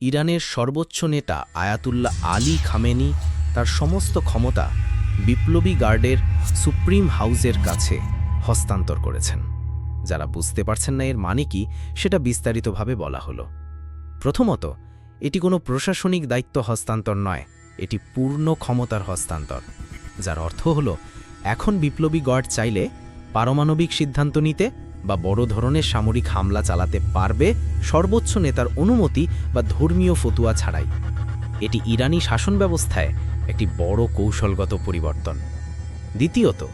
ইরানের সর্বোচ্চ নেতা আয়াতুল্লাহ আলী খামেনি তার সমস্ত ক্ষমতা বিপ্লবী গার্ডের সুপ্রিম হাউজের কাছে হস্তান্তর করেছেন। যারা বুঝতে পারছেন না এর মানে কি, সেটা বিস্তারিতভাবে বলা হলো। প্রথমত, এটি কোনো প্রশাসনিক দায়িত্ব হস্তান্তর নয়, এটি পূর্ণ ক্ষমতার হস্তান্তর, যার অর্থ হল, এখন বিপ্লবী গার্ড চাইলে পারমাণবিক সিদ্ধান্ত নিতে বা বড় ধরনের সামরিক হামলা চালাতে পারবে সর্বোচ্চ নেতার অনুমতি বা ধর্মীয় ফতুয়া ছাড়াই। এটি ইরানি শাসন ব্যবস্থায় একটি বড় কৌশলগত পরিবর্তন। দ্বিতীয়ত,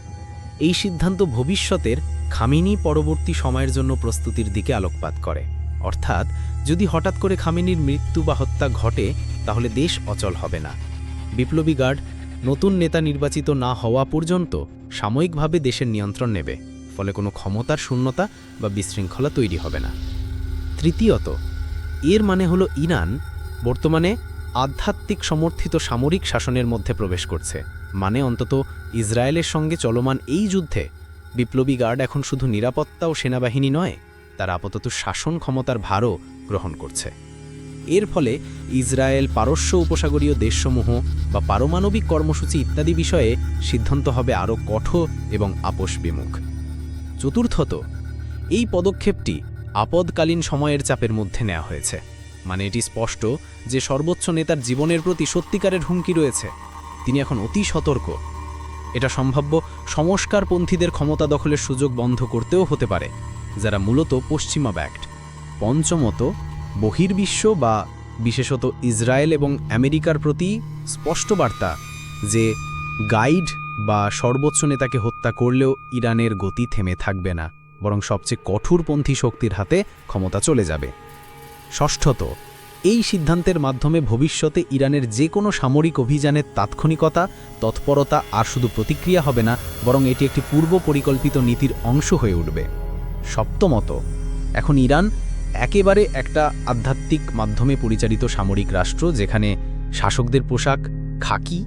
এই সিদ্ধান্ত ভবিষ্যতের খামিনি পরবর্তী সময়ের জন্য প্রস্তুতির দিকে আলোকপাত করে। অর্থাৎ, যদি হঠাৎ করে খামিনির মৃত্যু বা হত্যা ঘটে, তাহলে দেশ অচল হবে না। বিপ্লবী গার্ড, নতুন নেতা নির্বাচিত না হওয়া পর্যন্ত সাময়িকভাবে দেশের নিয়ন্ত্রণ নেবে। ফলে কোনো ক্ষমতার শূন্যতা বা বিশৃঙ্খলা তৈরি হবে না। তৃতীয়ত, এর মানে হলো ইরান বর্তমানে আধ্যাত্মিক সমর্থিত সামরিক শাসনের মধ্যে প্রবেশ করছে। মানে অন্তত ইসরায়েলের সঙ্গে চলমান এই যুদ্ধে বিপ্লবী গার্ড এখন শুধু নিরাপত্তা ও সেনাবাহিনী নয়, তার আপাতত শাসন ক্ষমতার ভারও গ্রহণ করছে। এর ফলে ইসরায়েল পারস্য উপসাগরীয় দেশসমূহ বা পারমাণবিক কর্মসূচি ইত্যাদি বিষয়ে সিদ্ধান্ত হবে আরও কঠোর এবং আপোষ বিমুখ চতুর্থত। এই পদক্ষেপটি আপদকালীন সময়ের চাপের মধ্যে নেওয়া হয়েছে। মানে এটি স্পষ্ট যে সর্বোচ্চ নেতার জীবনের প্রতি সত্যিকারের হুমকি রয়েছে। তিনি এখন অতি সতর্ক। এটা সম্ভাব্য সংস্কারপন্থীদের ক্ষমতা দখলের সুযোগ বন্ধ করতেও হতে পারে, যারা মূলত পশ্চিমা ব্যাক্ট পঞ্চমত, বহির্বিশ্ব বা বিশেষত ইসরায়েল এবং আমেরিকার প্রতি স্পষ্ট বার্তা যে গাইড বা সর্বোচ্চ নেতাকে হত্যা করলেও ইরানের গতি থেমে থাকবে না, বরং সবচেয়ে কঠোরপন্থী শক্তির হাতে ক্ষমতা চলে যাবে। ষষ্ঠত, এই সিদ্ধান্তের মাধ্যমে ভবিষ্যতে ইরানের যে কোনো সামরিক অভিযানের তাৎক্ষণিকতা, তৎপরতা আর শুধু প্রতিক্রিয়া হবে না, বরং এটি একটি পূর্ব পরিকল্পিত নীতির অংশ হয়ে উঠবে। সপ্তমত, এখন ইরান একেবারে একটা আধ্যাত্মিক মাধ্যমে পরিচালিত সামরিক রাষ্ট্র, যেখানে শাসকদের পোশাক খাকি,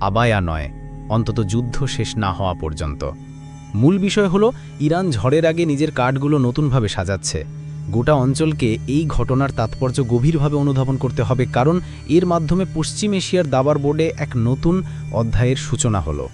আবায়া নয়। অন্তত যুদ্ধ শেষ না হওয়া পর্যন্ত। মূল বিষয় হলো, ইরান ঝড়ের আগে নিজের কার্ডগুলো নতুনভাবে সাজাচ্ছে। গোটা অঞ্চলকে এই ঘটনার তাৎপর্য গভীরভাবে অনুধাবন করতে হবে, কারণ এর মাধ্যমে পশ্চিম এশিয়ার দাবার বোর্ডে এক নতুন অধ্যায়ের সূচনা হলো।